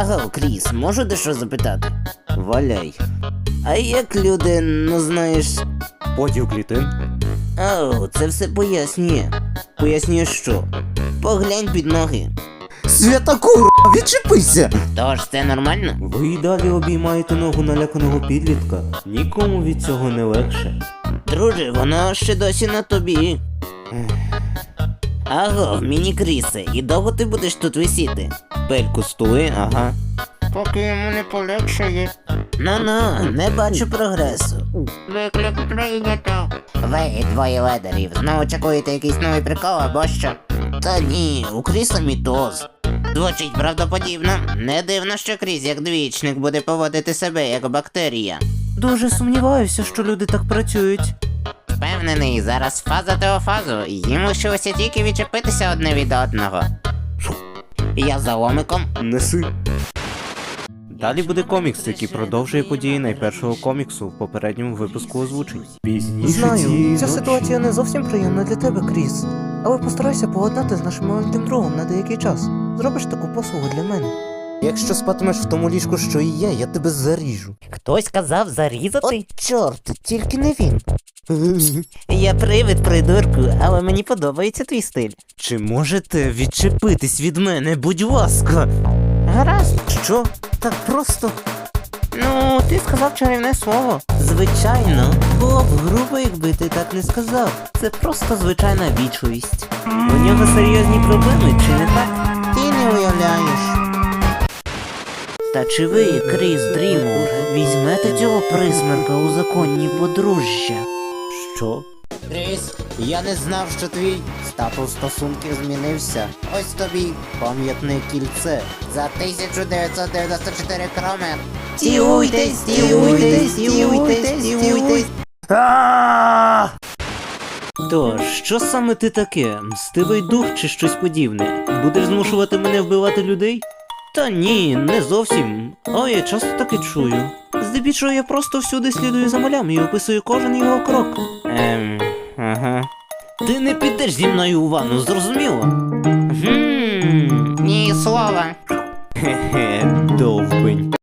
Аго, Кріс, можу дещо запитати? Валяй. А як люди, ну знаєш. Поділ клітин. Оу, це все пояснює. Пояснює що? Поглянь під ноги. Свята курва, відчепися! Тож це нормально? Ви й далі обіймаєте ногу наляканого підлітка. Нікому від цього не легше. Друже, воно ще досі на тобі. Аго, міні Крісе, і довго ти будеш тут висіти? Пельку стули, ага. Поки йому не полегшає. Ну-ну, не бачу прогресу. Виклик прийнято. Ви, двоє ледерів, знову чекуєте якийсь новий прикол або що? Та ні, у Кріса мітоз. Звучить правдоподібно. Не дивно, що Кріс як двічник буде поводити себе як бактерія. Дуже сумніваюся, що люди так працюють. Впевнений, зараз фаза теофазу, їм лишилося тільки відчепитися одне від одного. Я за омиком. Неси. Далі буде комікс, який продовжує події найпершого коміксу в попередньому випуску озвучень. Пізніше Знаю, ця ситуація не зовсім приємна для тебе, Кріс. Але постарайся поладнати з нашим маленьким другом на деякий час. Зробиш таку послугу для мене. Якщо спатимеш в тому ліжку, що і я, я тебе заріжу. Хтось казав зарізати? От чорт, тільки не він. Я привид, придурку, але мені подобається твій стиль. Чи можете відчепитись від мене, будь ласка? Гаразд. Що? Так просто? Ну, ти сказав чарівне слово. Звичайно, було б грубо, якби ти так не сказав. Це просто звичайна вічливість. У нього серйозні проблеми, чи не так? Ти не уявляєш. Та чи ви, Кріс Дрімур, візьмете цього присмерка у законні подружжя? Що? Кріс, я не знав, що твій статус стосунків змінився. Ось тобі пам'ятне кільце за 1994 кромен. Тіуйтесь, тіуйтесь, тіуйтесь, тіуйтесь. Тож, що саме ти таке? Мстивий дух чи щось подібне? Будеш змушувати мене вбивати людей? Та ні, не зовсім. А я часто таке чую. Здебільшого я просто всюди слідую за малям і описую кожен його крок. Ем, ага. Ти не підеш зі мною у ванну, зрозуміло? Гм, ні слова. Хе-хе, довбень.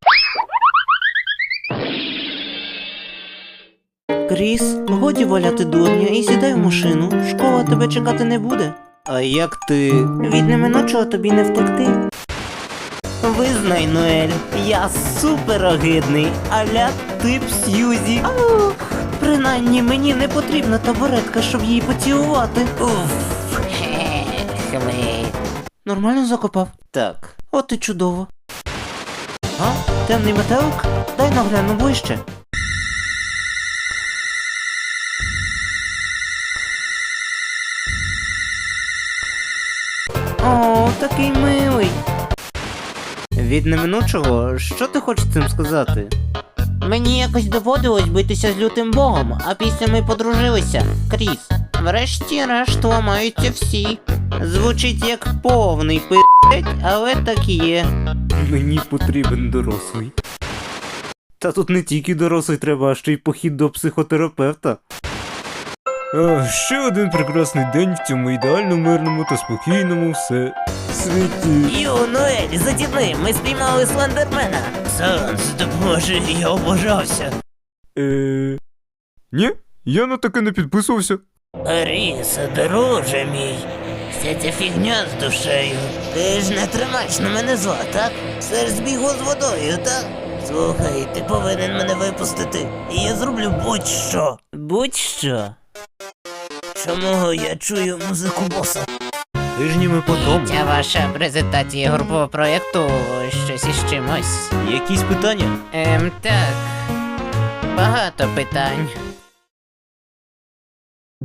Кріс, годі валяти дурня і сідай в машину. Школа тебе чекати не буде. А як ти. Від неминучого тобі не втекти. Визнай, Ноель, я супер огидний, аля тип Сьюзі. Ох, принаймні мені не потрібна табуретка, щоб її поцілувати. Уф. Хе-хе. Нормально закопав? Так. От і чудово. А? Темний метелик? Дай нагляну ближче. О, такий милий. Від неминучого, що ти хочеш цим сказати? Мені якось доводилось битися з лютим богом, а після ми подружилися. Кріс. Врешті-решт ламаються всі. Звучить як повний пи***ть, але так і є. Мені потрібен дорослий. Та тут не тільки дорослий треба, а ще й похід до психотерапевта. А, ще один прекрасний день в цьому ідеально мирному та спокійному все світі. Йо, Ноель, ми спіймали слендермена. Санс, допоможи, я облажався. Е... Ні, я на таке не підписувався. Ріс, друже мій, вся ця фігня з душею. Ти ж не тримаєш на мене зла, так? Все ж збігло з водою, так? Слухай, ти повинен мене випустити, і я зроблю будь-що. Будь-що. Чому я чую музику боса? Тижнями потому. Ця ваша презентація групового проєкту щось із чимось. Якісь питання? Ем, так. Багато питань.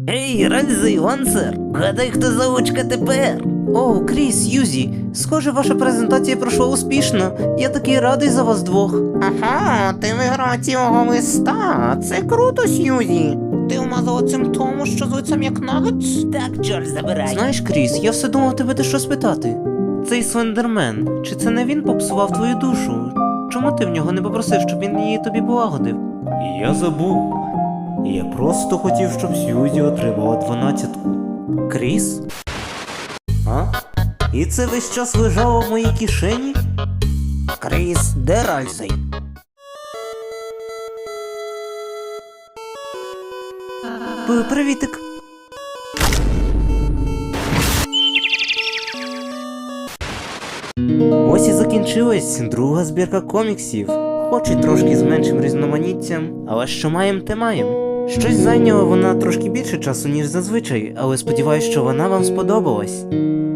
Ей, Ральзи, ланцер! Гадай, хто заучка тепер. О, Кріс, Юзі, схоже, ваша презентація пройшла успішно. Я такий радий за вас двох. Ага, ти виграв цілого листа. Це круто, Сьюзі. Ти умазала цим тому, що звуться як нагетс? Так, Джордж, забирай. Знаєш, Кріс, я все думав тебе дещо спитати. Цей слендермен, чи це не він попсував твою душу? Чому ти в нього не попросив, щоб він її тобі полагодив? Я забув. Я просто хотів, щоб Сьюзі отримала дванадцятку. Кріс, де Ральсей? Привітик. Ось і закінчилась друга збірка коміксів. Хоч і трошки з меншим різноманіттям, але що маєм, те маєм. Щось зайняла вона трошки більше часу, ніж зазвичай, але сподіваюсь, що вона вам сподобалась.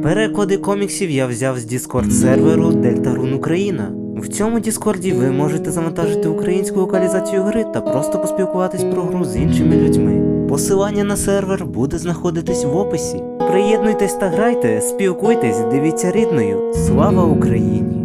Переклади коміксів я взяв з Discord серверу Deltarune Україна. В цьому Діскорді ви можете завантажити українську локалізацію гри та просто поспілкуватись про гру з іншими людьми. Посилання на сервер буде знаходитись в описі. Приєднуйтесь та грайте, спілкуйтесь, дивіться рідною. Слава Україні!